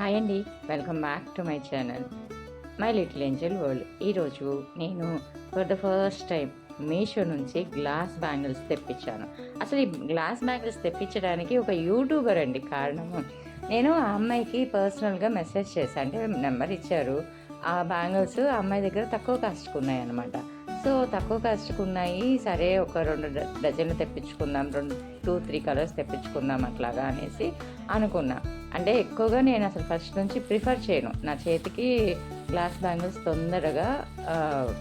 Hi అండి. Welcome back to my channel. My little angel world. ఈరోజు నేను for the first time Meesho నుంచి glass bangles తెప్పించాను. అసలు ఈ గ్లాస్ బ్యాంగిల్స్ తెప్పించడానికి ఒక యూట్యూబర్ అండి కారణము నేను ఆ అమ్మాయికి పర్సనల్గా మెసేజ్ చేశాను. అంటే నెంబర్ ఇచ్చారు. ఆ బ్యాంగిల్స్ ఆ అమ్మాయి దగ్గర తక్కువ కాస్ట్కున్నాయి అనమాట సో తక్కువ కాస్ట్కి ఉన్నాయి సరే ఒక రెండు డ- డజన్లు తెప్పించుకుందాం రెండు టూ త్రీ కలర్స్ తెప్పించుకుందాం అట్లాగా అనేసి అనుకున్నా. అంటే ఎక్కువగా నేను అసలు ఫస్ట్ నుంచి ప్రిఫర్ చేయను. నా చేతికి గ్లాస్ బ్యాంగిల్స్ తొందరగా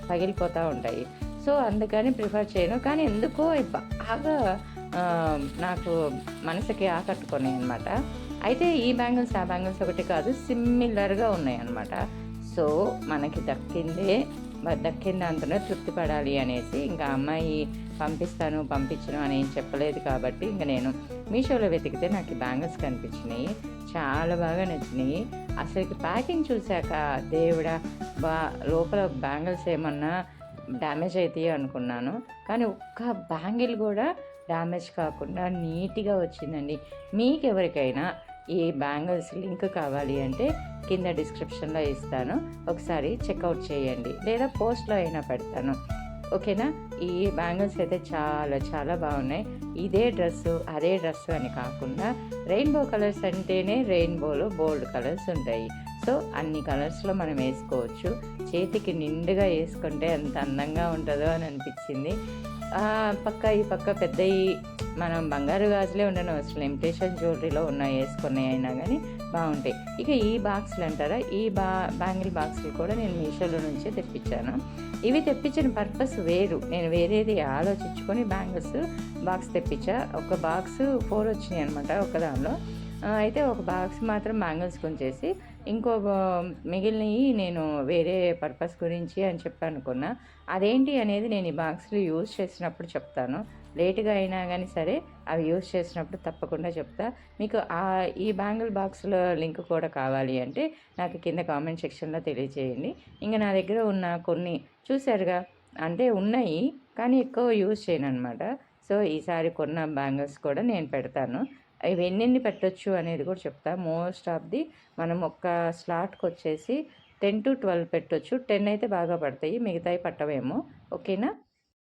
పగిలిపోతూ ఉంటాయి. సో అందుకని ప్రిఫర్ చేయను. కానీ ఎందుకో బాగా నాకు మనసుకి ఆకట్టుకున్నాయి అనమాట అయితే ఈ బ్యాంగిల్స్ ఆ బ్యాంగిల్స్ ఒకటి కాదు సిమిలర్గా ఉన్నాయి అనమాట సో మనకి దక్కిందే దక్కింది అంతనే దాంతోనే తృప్తి పడాలి అనేసి ఇంకా అమ్మాయి పంపిస్తాను పంపించను అని ఏం చెప్పలేదు కాబట్టి ఇంకా నేను మీషోలో వెతికితే నాకు బ్యాంగిల్స్ కనిపించినాయి చాలా బాగా నచ్చినాయి. అసలు ప్యాకింగ్ చూశాక దేవుడా బా లోపల బ్యాంగిల్స్ ఏమన్నా డ్యామేజ్ అవుతాయి అనుకున్నాను. కానీ ఒక్క బ్యాంగిల్ కూడా డ్యామేజ్ కాకుండా నీట్గా వచ్చిందండి. మీకు ఎవరికైనా ఈ బ్యాంగిల్స్ లింక్ కావాలి అంటే కింద డిస్క్రిప్షన్లో ఇస్తాను. ఒకసారి చెక్అవుట్ చేయండి. లేదా పోస్ట్లో అయినా పెడతాను. ఓకేనా? ఈ బ్యాంగిల్స్ అయితే చాలా చాలా బాగున్నాయి. ఇదే డ్రెస్సు అదే డ్రెస్సు అని కాకుండా రెయిన్బో కలర్స్ అంటేనే రెయిన్బోలో బోల్డ్ కలర్స్ ఉంటాయి. సో అన్ని కలర్స్లో మనం వేసుకోవచ్చు. చేతికి నిండుగా వేసుకుంటే ఎంత అందంగా ఉంటుందో అని అనిపించింది. ఆ, పక్క ఈ పక్క పెద్దవి మనం బంగారు గాజులే ఉండను అసలు ఇంప్రెషన్ జ్యువెలరీలో ఉన్నాయి వేసుకున్నాయి అయినా కానీ బాగుంటాయి. ఇక ఈ బాక్స్లు అంటారా? ఈ బా బ్యాంగిల్ బాక్సులు కూడా నేను మీషోలో నుంచే తెప్పించాను. ఇవి తెప్పించిన పర్పస్ వేరు. నేను వేరేది ఆలోచించుకొని బ్యాంగిల్స్ బాక్స్ తెప్పించా. ఒక బాక్స్ ఫోర్ వచ్చినాయి అనమాట ఒక దానిలో. అయితే ఒక బాక్స్ మాత్రం బ్యాంగిల్స్ కొంచేసి ఇంకో మిగిలినవి నేను వేరే పర్పస్ గురించి అని చెప్పి అనుకున్నా. అదేంటి అనేది నేను ఈ బాక్స్లు యూజ్ చేసినప్పుడు చెప్తాను. లేటుగా అయినా కానీ సరే అవి యూజ్ చేసినప్పుడు తప్పకుండా చెప్తా. మీకు ఆ ఈ బ్యాంగిల్ బాక్స్లో లింక్ కూడా కావాలి అంటే నాకు కింద కామెంట్ సెక్షన్లో తెలియజేయండి ఇంకా నా దగ్గర ఉన్న కొన్ని చూసారుగా అంటే ఉన్నాయి కానీ ఎక్కువ యూజ్ చేయను అనమాట సో ఈసారి కొన్న బ్యాంగిల్స్ కూడా నేను పెడతాను. ఇవి ఎన్నెన్ని పెట్టొచ్చు అనేది కూడా చెప్తా. మోస్ట్ ఆఫ్ ది మనం ఒక్క స్లాట్కి వచ్చేసి టెన్ టు ట్వెల్వ్ పెట్టొచ్చు. టెన్ అయితే బాగా పడతాయి. మిగతాయి పట్టవేమో. ఓకేనా?